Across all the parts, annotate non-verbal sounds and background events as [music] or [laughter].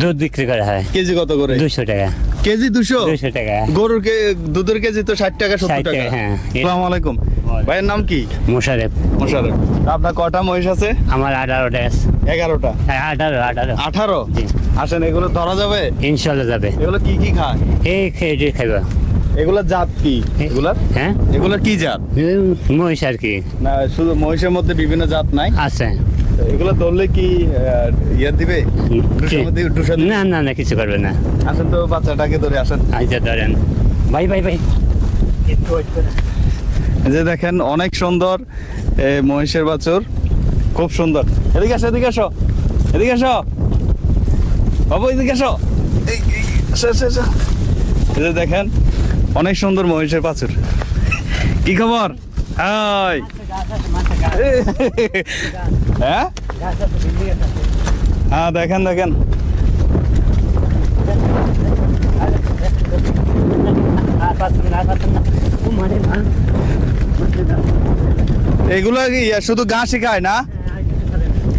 দুধ বিক্রি করা হয়। কেজি কত করে? দুশো টাকা। কেজি দুশো দুশো টাকা। গরুর কে দুধের কেজি তো ষাট টাকা সত্তর টাকা হ্যাঁ। আসসালামু আলাইকুম। ভাইয়ের নাম কি? মোশারেফ মোশারফ আপনার কটা মহিষ আছে? আমার আঠারোটা আছে। এগারোটা? হ্যাঁ, আঠারো আঠারো। আঠারো। আসেন এগুলো ধরা যাবে? ইনশাল্লাহ যাবে। এগুলো কি কি খায়? এই খেয়ে খাইব। এগুলোর জাত কি? এগুলার? হ্যাঁ? এগুলোর কি জাত? মহিষ আর কি। না শুধু মহিষের মধ্যে বিভিন্ন জাত নাই? আছে। এগুলো ধরলে কি ইয়ে দিবে? না না না কিছু করবে না। আসেন তো বাচ্চাটাকে ধরে আসেন। আচ্ছা ধরেন। ভাই ভাই ভাই যে দেখেন অনেক সুন্দর মহিষের বাছুর। খুব সুন্দর। এদিকে আসো এদিকে আসো। এদিকে আসো। বাবু এদিকে আসো। এই যে দেখেন অনেক সুন্দর মহিষের বাছুর। কি খবর? হাই। হ্যাঁ? হ্যাঁ দেখেন দেখেন। এগুলো শুধু ঘাসই খায় না?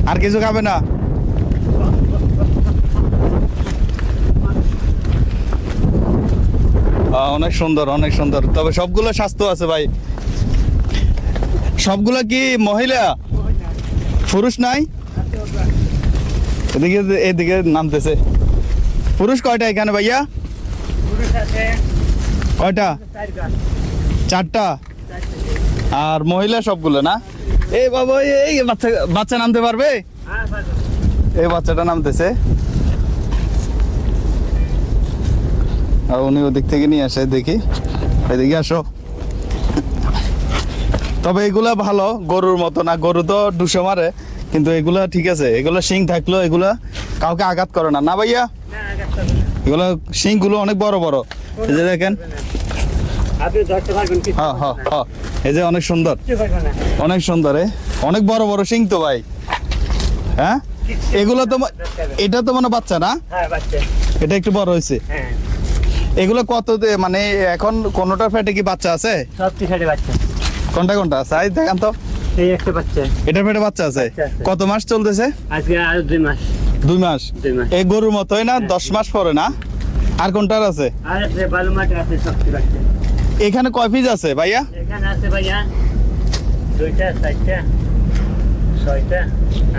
আর কিছু খাবে না? অনেক সুন্দর অনেক সুন্দর। তবে সবগুলো স্বাস্থ্য আছে ভাই। সবগুলো কি মহিলা? পুরুষ নাই? এদিকে এদিকে নামতেছে। পুরুষ কয়টা এখানে ভাইয়া? কয়টা? চারটা। আর মহিলা সবগুলো না? এই বাবা এই- বাচ্চা বাচ্চা নামতে পারবে? হ্যাঁ, এই বাচ্চাটা নামতেছে। আর উনি ওদিক থেকে নিয়ে আসে দেখি। এদিকে আসো। তবে এগুলা ভালো গরুর মতো না গরু তো দুশো মারে কিন্তু এগুলা ঠিক আছে। এগুলা শিং থাকলেও এগুলা কাউকে আঘাত করে না। না ভাইয়া। এগুলা শিংগুলো অনেক বড় বড়। এই যে দেখেন। হ্যাঁ হ্যাঁ। হ্যাঁ। এই যে অনেক সুন্দর। অনেক সুন্দর অনেক বড় বড় শিং তো ভাই। হ্যাঁ? এগুলো তো এটা তো মানে বাচ্চা না? এটা একটু বড় হয়েছে। হ্যাঁ, এগুলো কত মানে এখন কোনটা ফেটে কি বাচ্চা আছে? সব টি-শার্টে বাচ্চা। কোনটা কোনটা? সাইজ দেখান তো। এই একটা বাচ্চা। এটা ফেটে বাচ্চা আছে? কত মাস চলতেছে? আজকে আরও দুই মাস। দুই মাস? এই গরুর মতোই না? দশ মাস পরে না? আর কোনটার আছে? আর আছে বালু মাঠে আছে সবটি বাচ্চা। এখানে কয় পিস আছে ভাইয়া? এখানে আছে ভাইয়া দুইটা চারটা ছয়টা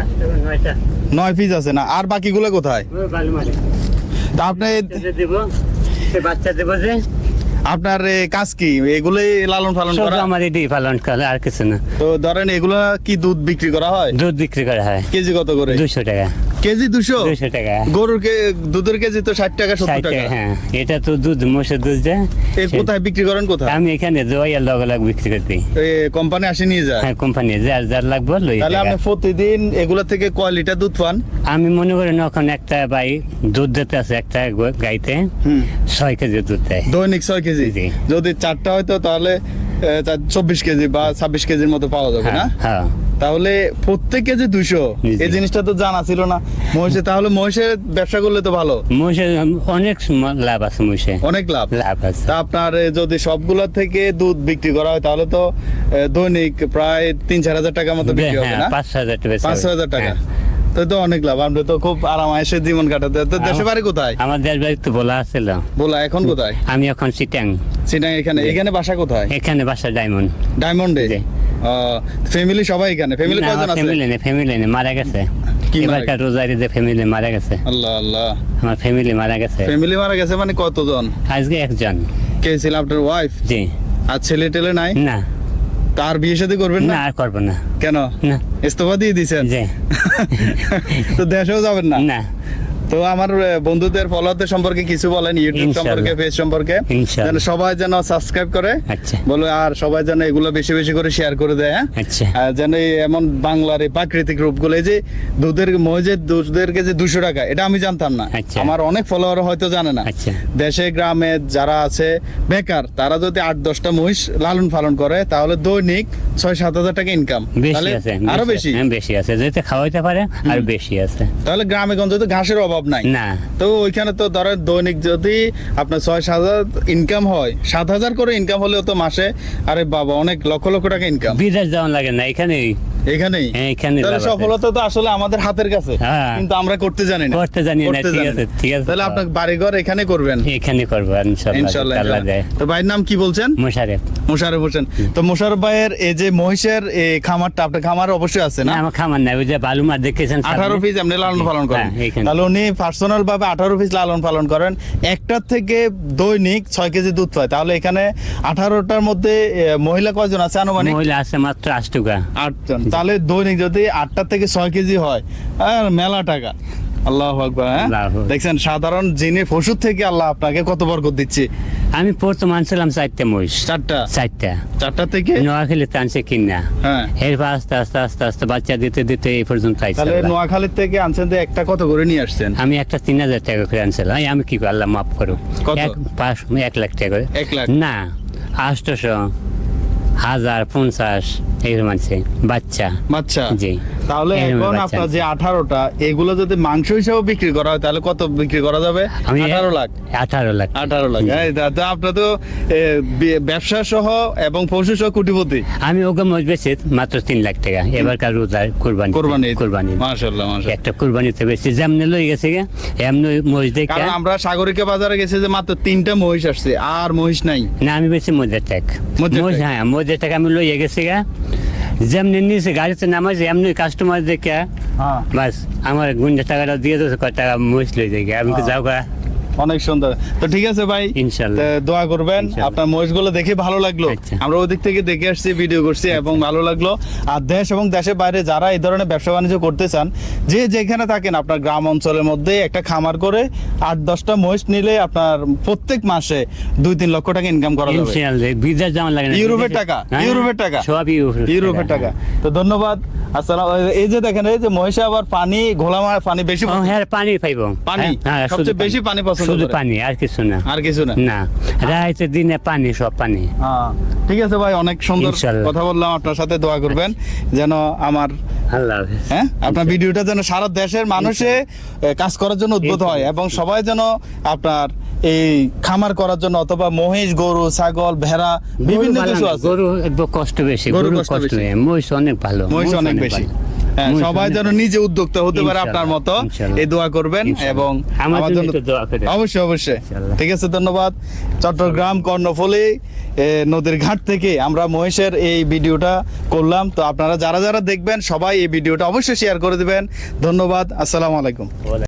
আটটা নয়টা। নয় পিস আছে না? আর বাকিগুলো কোথায়? বালু তা আপনি দেবো সে বাচ্চা দেবো যে আপনার কাজ কি? এগুলোই লালন পালন করা? আমার এটাই পালন করা আর কিছু না। তো ধরেন এগুলো কি দুধ বিক্রি করা হয়? দুধ বিক্রি করা হয়। কেজি কত করে? দুশো টাকা। কেজি দুশো? দুশো টাকা। গরুর দুধের কেজি তো ষাট টাকা সত্তর টাকা হ্যাঁ। এটা তো দুধ মোষের দুধ এ কোথায় বিক্রি করেন কোথায়? আমি এখানে জয়ার লগ লাগ বিক্রি করতে। কোম্পানি আসে নিয়ে যায়? হ্যাঁ কোম্পানি যার যার লাগবে লই তাহলে আপনি প্রতিদিন এগুলা থেকে কয় লিটার দুধ পান? আমি মনে করি এখন একটা ভাই দুধ দিতে আছে একটা গাইতে। ছয় কেজি দুধ দেয়। দৈনিক ছয় কেজি? যদি চারটা হয়তো তাহলে চব্বিশ কেজি বা ছাব্বিশ কেজির মতো পাওয়া যাবে না? হ্যাঁ হ্যাঁ। তাহলে প্রত্যেক কেজি জি। এই জিনিসটা তো জানা ছিল না। মহিষে তাহলে মহিষের ব্যবসা করলে তো ভালো। মোষের অনেক লাভ আছে মোষে অনেক লাভ। লাভ আছে। তা আপনার যদি সবগুলা থেকে দুধ বিক্রি করা হয় তাহলে তো দৈনিক প্রায় তিন চার হাজার টাকার মতো বিক্রি হবে হ্যাঁ না? পাঁচ হাজার টাকা পাঁচ হাজার টাকা। তো তো অনেক লাভ আপনি তো খুব আরাম জীবন কাটাতে তো দেশে বাড়ি কোথায়? আমার দেশ বাড়ি তো বলা আছিল বলা এখন কোথায়? আমি এখন সিটাং সিটাং এখানে এখানে বাসা কোথায়? এখানে বাসা ডায়মন্ড ডায়মন্ডে ফ্যামিলি সবাই এখানে? ফ্যামিলি কয়জন আছে? ফ্যামিলি নেই ফ্যামিলি নেই মারা গেছে। এবারকার রোজারিতে ফ্যামিলি মারা গেছে। আল্লাহ আল্লাহ। আমার ফ্যামিলি মারা গেছে। ফ্যামিলি মারা গেছে মানে কতজন? আজকে একজন। কে ছিল আপনার ওয়াইফ জি। আর ছেলে টেলে নাই? না। তার বিয়ে সাথে করবেন না? আর করব না। কেন? না। ইস্তফা দিয়ে দিয়েছেন? [laughs] তো দেশেও যাবেন না? না। তো আমার বন্ধুদের ফলোয়ারদের সম্পর্কে কিছু বলেন ইউটিউব সম্পর্কে পেজ সম্পর্কে। যেন সবাই যেন সাবস্ক্রাইব করে আচ্ছা। বলে আর সবাই যেন এগুলো বেশি বেশি করে শেয়ার করে দেয় হ্যাঁ? আচ্ছা। যেন এমন বাংলার এই প্রাকৃতিক রূপগুলো এই যে দুধের মহিষের দুধের কেজি দুশো টাকা এটা আমি জানতাম না। আচ্ছা। আমার অনেক ফলোয়ার হয়তো জানে না। দেশে গ্রামে যারা আছে বেকার তারা যদি আট দশটা মহিষ লালন পালন করে তাহলে দৈনিক ছয় সাত হাজার টাকা ইনকাম বেশি আছে আরও বেশি হ্যাঁ, বেশি আছে। যেতে খাওয়াইতে পারে আর বেশি আছে। তাহলে গ্রামে গঞ্জে তো ঘাসের অভাব নাই। না। তো ওইখানে তো ধরেন দৈনিক যদি আপনার ছয় সাত হাজার ইনকাম হয় সাত হাজার করে ইনকাম হলেও তো মাসে আরে বাবা অনেক লক্ষ লক্ষ টাকা ইনকাম বিদেশ যাওয়া লাগে না এখানে এখানেই? এখানে তাহলে সফলতা তো আসলে আমাদের হাতের কাছে। হ্যাঁ। কিন্তু আমরা করতে জানি না। করতে জানি না, ঠিক আছে, ঠিক আছে। তাহলে আপনার বাড়িঘর এখানে করবেন? এখানে করব ইনশাল্লাহ ইনশাল্লাহ আল্লাহ দেয় তো ভাইয়ের নাম কি বলছেন? মোশারেফ মোশারফ হোসেন। তো মোশারফ ভাইয়ের এই যে মহিষের এই খামারটা আপনার খামার অবশ্যই আছে না? আমার খামার নাই ওই যে বালু মাছ দেখেছেন সামনে? আঠারো পিস আপনি লালন পালন করেন। হ্যাঁ, তাহলে উনি পার্সোনাল ভাবে আঠারো পিস লালন পালন করেন। একটার থেকে দৈনিক ছয় কেজি দুধ পায়। তাহলে এখানে আঠারোটার মধ্যে মহিলা কয়জন আছে আনুমানিক? মহিলা আছে মাত্র আষ্টুকা আটজন। তাহলে দৈনিক যদি আটটা থেকে ছয় কেজি হয় আর মেলা টাকা। আল্লাহ আকবার হ্যাঁ? দেখছেন সাধারণ জিনে পশুর থেকে আল্লাহ আপনাকে কত বরকত দিচ্ছে? আমি প্রথম আনছিলাম চারটে মহিষ। চারটা? চারটা। চারটা থেকে? নোয়াখালীতে আনছে কিনা। হ্যাঁ। এরপর আস্তে আস্তে আস্তে আস্তে বাচ্চা দিতে দিতে এই পর্যন্ত আইছে তাহলে। নোয়াখালীর থেকে আনছেন যে একটা কত করে নিয়ে আসছেন? আমি একটা তিন হাজার টাকা করে আনছিলাম। আমি কি আল্লাহ মাফ করো কত? এক পাঁচ এক লাখ টাকা করে। এক লাখ। না আটশোশো হাজার পঞ্চাশ এগুলো আছে বাচ্চা। বাচ্চা? জি। তাহলে এখন আপনার যে আঠারোটা এগুলো যদি মাংস হিসাবে বিক্রি করা হয় তাহলে কত বিক্রি করা যাবে? আঠারো লাখ। আঠারো লাখ। আঠারো লাখ তা- আপনার তো ব্যবসা সহ এবং পশু সহ কোটিপতি। আমি ওকে মাত্র তিন লাখ টাকা। এবারকার রোজার কোরবানি। কোরবানি কোরবানি। একটা কোরবানিতে বেশি যেমনি লই গেছে গে এমনি মহিষ দেখে। কারণ আমরা সাগরিকা বাজারে গেছি যে মাত্র তিনটা মহিষ আসছে আর মহিষ নাই। না আমি বেশি মজার টাক। টাক? হ্যাঁ মজের টাকা আমি লইয়া গেছি গা। যেমনি নিয়েছে গাড়িতে নামাইছে এমনি কাস্টমার দেখে হ্যাঁ বাস আমার গুন্ডা টাকাটা দিয়ে দিয়েছে কয় টাকা লই দেখে আমি তো হ্যাঁ। যাও গা অনেক সুন্দর। তো ঠিক আছে ভাই দোয়া করবেন। আপনার মহিষগুলো দেখে ভালো লাগল। আচ্ছা। আমরা ওদিক থেকে দেখে আসছি ভিডিও করছি এবং ভালো লাগল। আর দেশ এবং দেশের বাইরে যারা এই ধরনের ব্যবসা বাণিজ্য করতে চান যে যেখানে থাকেন আপনার গ্রাম অঞ্চলের মধ্যে একটা খামার করে আট দশটা মহিষ নিলে আপনার প্রত্যেক মাসে দুই তিন লক্ষ টাকা ইনকাম করা যাবে। না। ইউরোপের টাকা, হ্যাঁ, ইউরোপের টাকা। সব ইউরোপের টাকা। তো ধন্যবাদ। এই যে দেখেন এই যে মহিষে আবার পানি ঘোলা মা- পানি বেশি ও হ্যাঁ পানি পাইব। পানি? হ্যাঁ সবচেয়ে বেশি পানি। পছন্দ শুধু পানি আর কিছু না। আর কিছু না? না রাইতে দিনে পানি সব পানি। হ্যাঁ, ঠিক আছে ভাই অনেক সুন্দর কথা বললাম আপনার সাথে দোয়া করবেন যেন আমার আল্লাহ হ্যাঁ? আপনার ভিডিওটা যেন সারা দেশের মানুষে কাজ করার জন্য উদ্বুদ্ধ হয় এবং সবাই যেন আপনার এই খামার করার জন্য অথবা মহিষ গরু ছাগল ভেড়া বিভিন্ন কিছু আছে। গরু একটু কষ্ট বেশি গরু কষ্ট বেশি। মহিষ অনেক ভালো মহিষ অনেক বেশি। সবাই যেন নিজে উদ্যোক্তা হতে পারে আপনার মতো। এই দোয়া করবেন এবং আমার জন্য। অবশ্যই অবশ্যই। ঠিক আছে ধন্যবাদ। চট্টগ্রাম কর্ণফুলী নদীর ঘাট থেকে আমরা মহেশের এই ভিডিওটা করলাম। তো আপনারা যারা যারা দেখবেন সবাই এই ভিডিওটা অবশ্যই শেয়ার করে দিবেন। ধন্যবাদ আসসালামু আলাইকুম।